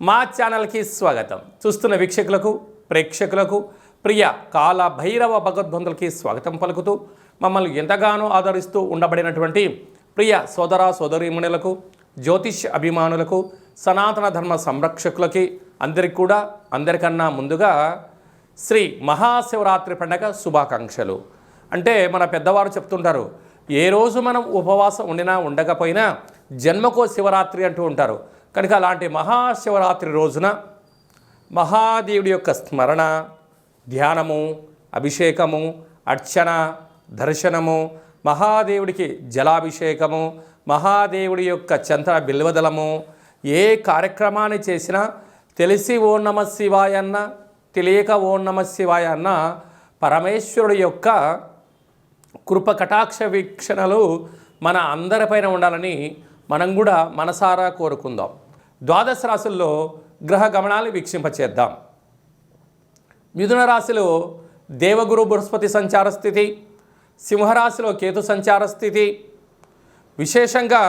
మా ఛానల్కి స్వాగతం. చూస్తున్న వీక్షకులకు ప్రేక్షకులకు ప్రియ కాల భైరవ భగవద్బంధులకి స్వాగతం పలుకుతూ మమ్మల్ని ఎంతగానో ఆదరిస్తూ ఉండబడినటువంటి ప్రియ సోదర సోదరీమణులకు జ్యోతిష్ అభిమానులకు సనాతన ధర్మ సంరక్షకులకి అందరికి కూడా అందరికన్నా ముందుగా శ్రీ మహాశివరాత్రి పండగ శుభాకాంక్షలు. అంటే మన పెద్దవారు చెప్తుంటారు ఏ రోజు మనం ఉపవాసం ఉండినా ఉండకపోయినా జన్మకో శివరాత్రి అంటూ ఉంటారు. కనుక అలాంటి మహాశివరాత్రి రోజున మహాదేవుడి యొక్క స్మరణ ధ్యానము అభిషేకము అర్చన దర్శనము మహాదేవుడికి జలాభిషేకము మహాదేవుడి యొక్క చంద్ర బిల్వదలము ఏ కార్యక్రమాన్ని చేసినా తెలిసి ఓ నమ శివాయ అన్న తెలియక ఓ నమ శివాయ అన్న పరమేశ్వరుడి యొక్క కృప కటాక్ష వీక్షణలు మన అందరిపైన ఉండాలని మనం కూడా మనసారా కోరుకుందాం. ద్వాదశ రాశుల్లో గ్రహ గమనాలు వీక్షింపచేద్దాం. మిథున రాశిలో దేవగురు బృహస్పతి సంచార స్థితి సింహరాశిలో కేతు సంచార స్థితి విశేషంగా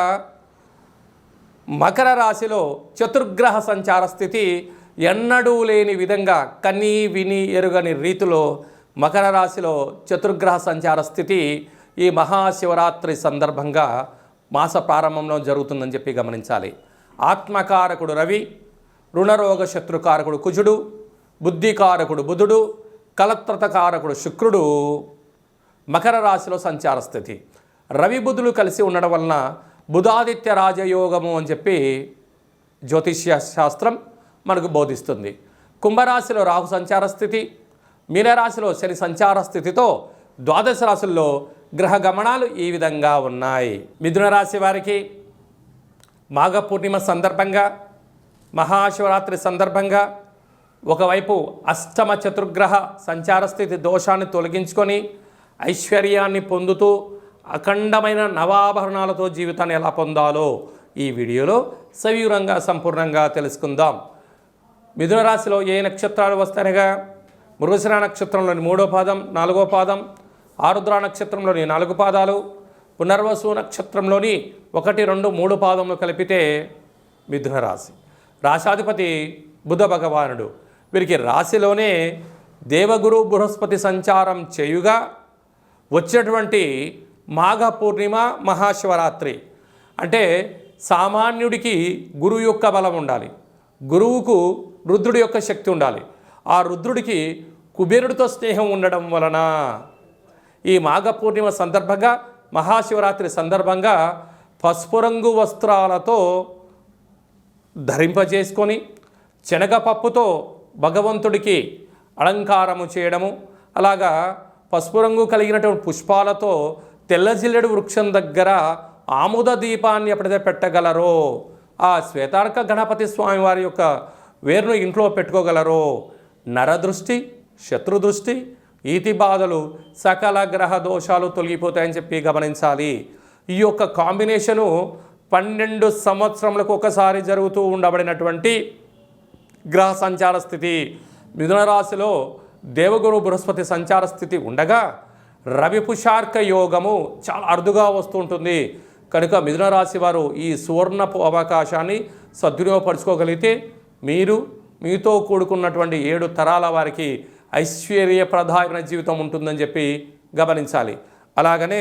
మకర రాశిలో చతుర్గ్రహ సంచార స్థితి ఎన్నడూ లేని విధంగా కన్నీ విని ఎరుగని రీతిలో మకర రాశిలో చతుర్గ్రహ సంచార స్థితి ఈ మహాశివరాత్రి సందర్భంగా మాస ప్రారంభంలో జరుగుతుందని చెప్పి గమనించాలి. ఆత్మకారకుడు రవి రుణరోగ శత్రుకారకుడు కుజుడు బుద్ధికారకుడు బుధుడు కలత్రతకారకుడు శుక్రుడు. మకర రాశిలో సంచార స్థితి. రవి బుధులు కలిసి ఉండడం వలన బుధాదిత్య రాజయోగము అని చెప్పి జ్యోతిష్య శాస్త్రం మనకు బోధిస్తుంది. కుంభరాశిలో రాహు సంచార స్థితి మీనరాశిలో శని సంచార స్థితితో ద్వాదశ రాశుల్లో గ్రహ గమనాలు ఈ విధంగా ఉన్నాయి. మిథున రాశి వారికి మాఘ పూర్ణిమ సందర్భంగా మహాశివరాత్రి సందర్భంగా ఒకవైపు అష్టమ చతుర్గ్రహ సంచార స్థితి దోషాన్ని తొలగించుకొని ఐశ్వర్యాన్ని పొందుతూ అఖండమైన నవాభరణాలతో జీవితాన్ని ఎలా పొందాలో ఈ వీడియోలో సవివరంగా సంపూర్ణంగా తెలుసుకుందాం. మిథున రాశిలో ఏ నక్షత్రాలు వస్తాయనగా? మృగశిర నక్షత్రంలోని మూడో పాదం నాలుగో పాదం ఆరుద్ర నక్షత్రంలోని నాలుగు పాదాలు పునర్వసు నక్షత్రంలోని ఒకటి రెండు మూడు పాదములు కలిపితే మిథున రాశి రాశాధిపతి బుధ భగవానుడు. వీరికి రాశిలోనే దేవగురు బృహస్పతి సంచారం చేయుగా వచ్చేటువంటి మాఘ పూర్ణిమ మహాశివరాత్రి. అంటే సామాన్యుడికి గురువు యొక్క బలం ఉండాలి. గురువుకు రుద్రుడి యొక్క శక్తి ఉండాలి. ఆ రుద్రుడికి కుబేరుడితో స్నేహం ఉండడం వలన ఈ మాఘ పూర్ణిమ సందర్భంగా మహాశివరాత్రి సందర్భంగా పసుపు రంగు వస్త్రాలతో ధరింపజేసుకొని శనగపప్పుతో భగవంతుడికి అలంకారము చేయడము అలాగా పసుపు రంగు కలిగినటువంటి పుష్పాలతో తెల్లజిల్లెడు వృక్షం దగ్గర ఆముద దీపాన్ని ఎప్పుడైతే పెట్టగలరో ఆ శ్వేతార్క గణపతి స్వామి వారి యొక్క వేరును ఇంట్లో పెట్టుకోగలరో నరదృష్టి శత్రుదృష్టి ఈతి బాధలు సకల గ్రహ దోషాలు తొలగిపోతాయని చెప్పి గమనించాలి. ఈ యొక్క కాంబినేషను పన్నెండు సంవత్సరములకు ఒకసారి జరుగుతూ ఉండబడినటువంటి గ్రహ సంచార స్థితి. మిథున రాశిలో దేవగురు బృహస్పతి సంచార స్థితి ఉండగా రవి పుషార్క యోగము చాలా అరుదుగా వస్తుంటుంది. కనుక మిథున రాశి వారు ఈ సువర్ణపు అవకాశాన్ని సద్వినియోగపరుచుకోగలిగితే మీరు మీతో కూడుకున్నటువంటి ఏడు తరాల వారికి ఐశ్వర్యప్రదాయమైన జీవితం ఉంటుందని చెప్పి గమనించాలి. అలాగనే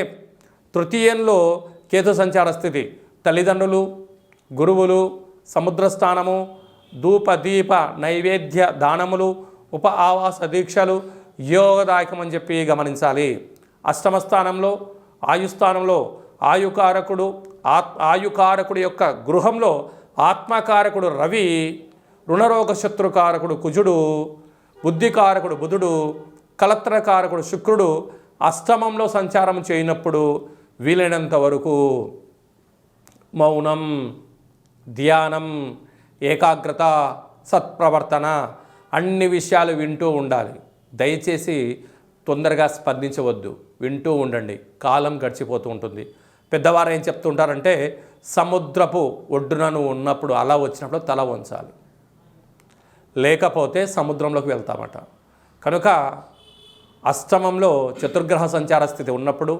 తృతీయంలో కేతు సంచార స్థితి. తల్లిదండ్రులు గురువులు సముద్రస్థానము ధూప దీప నైవేద్య దానములు ఉప ఆవాస దీక్షలు యోగదాయకం అని చెప్పి గమనించాలి. అష్టమ స్థానంలో ఆయుస్థానంలో ఆయుకారకుడు ఆత్ ఆయుకారకుడి యొక్క గృహంలో ఆత్మకారకుడు రవి రుణరోగ శత్రుకారకుడు కుజుడు బుద్ధికారకుడు బుధుడు కలత్రకారకుడు శుక్రుడు అష్టమంలో సంచారం చేయనప్పుడు వీలైనంత వరకు మౌనం ధ్యానం ఏకాగ్రత సత్ప్రవర్తన అన్ని విషయాలు వింటూ ఉండాలి. దయచేసి తొందరగా స్పందించవద్దు. వింటూ ఉండండి. కాలం గడిచిపోతూ ఉంటుంది. పెద్దవారు ఏం చెప్తుంటారంటే సముద్రపు ఒడ్డునను ఉన్నప్పుడు అలా వచ్చినప్పుడు తల వంచాలి. లేకపోతే సముద్రంలోకి వెళ్తామట. కనుక అష్టమంలో చతుర్గ్రహ సంచార స్థితి ఉన్నప్పుడు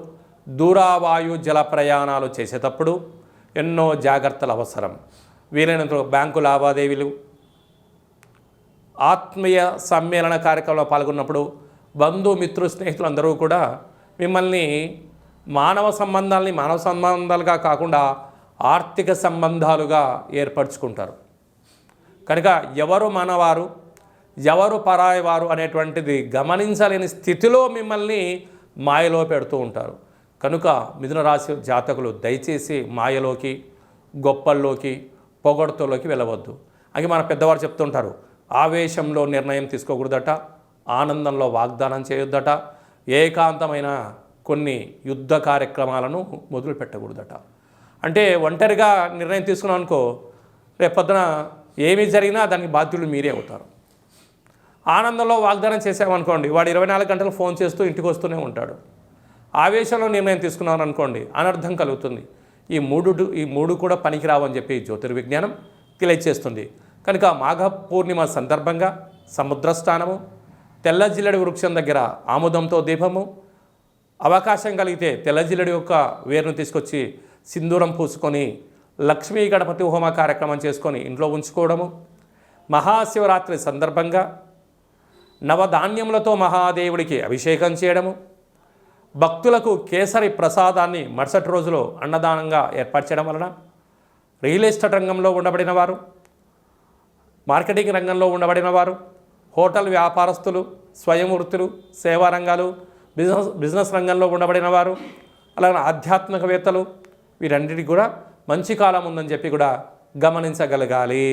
దూరావాయు జల ప్రయాణాలు చేసేటప్పుడు ఎన్నో జాగ్రత్తలు అవసరం. వీలైనంత బ్యాంకు లావాదేవీలు ఆత్మీయ సమ్మేళన కార్యక్రమంలో పాల్గొన్నప్పుడు బంధు మిత్రు స్నేహితులు అందరూ కూడా మిమ్మల్ని మానవ సంబంధాలని మానవ సంబంధాలుగా కాకుండా ఆర్థిక సంబంధాలుగా ఏర్పరచుకుంటారు. కనుక ఎవరు మనవారు ఎవరు పరాయి వారు అనేటువంటిది గమనించలేని స్థితిలో మిమ్మల్ని మాయలో పెడుతూ ఉంటారు. కనుక మిథున రాశి జాతకులు దయచేసి మాయలోకి గొప్పల్లోకి పొగడ్తలోకి వెళ్ళవద్దు. అది మన పెద్దవారు చెప్తుంటారు ఆవేశంలో నిర్ణయం తీసుకోకూడదట ఆనందంలో వాగ్దానం చేయొద్దట ఏకాంతమైన కొన్ని యుద్ధ కార్యక్రమాలను మొదలు పెట్టకూడదట అంటే ఒంటరిగా నిర్ణయం తీసుకున్నాం అనుకో రేపొద్దున ఏమి జరిగినా దానికి బాధ్యులు మీరే అవుతారు. ఆనందంలో వాగ్దానం చేసామనుకోండి వాడు ఇరవై నాలుగు గంటలు ఫోన్ చేస్తూ ఇంటికి వస్తూనే ఉంటాడు. ఆవేశంలో నిర్ణయం తీసుకున్నాను అనుకోండి అనర్థం కలుగుతుంది. ఈ మూడు ఈ మూడు కూడా పనికిరావని చెప్పి జ్యోతిర్విజ్ఞానం తెలియచేస్తుంది. కనుక మాఘ పూర్ణిమ సందర్భంగా సముద్ర స్నానము తెల్లజిల్లడి వృక్షం దగ్గర ఆముదంతో దీపము అవకాశం కలిగితే తెల్లజిల్లడి యొక్క వేరును తీసుకొచ్చి సింధూరం పూసుకొని లక్ష్మీ గణపతి హోమ కార్యక్రమం చేసుకొని ఇంట్లో ఉంచుకోవడము మహాశివరాత్రి సందర్భంగా నవధాన్యములతో మహాదేవుడికి అభిషేకం చేయడము భక్తులకు కేసరి ప్రసాదాన్ని మరుసటి రోజులో అన్నదానంగా ఏర్పరచడం వలన రియల్ ఎస్టేట్ రంగంలో ఉండబడిన వారు మార్కెటింగ్ రంగంలో ఉండబడిన వారు హోటల్ వ్యాపారస్తులు స్వయం వృత్తులు సేవా రంగాలు బిజినెస్ బిజినెస్ రంగంలో ఉండబడిన వారు అలాగే ఆధ్యాత్మికవేత్తలు వీరన్నిటికీ కూడా మంచి కాలం ఉందని చెప్పి కూడా గమనించగలగాలి.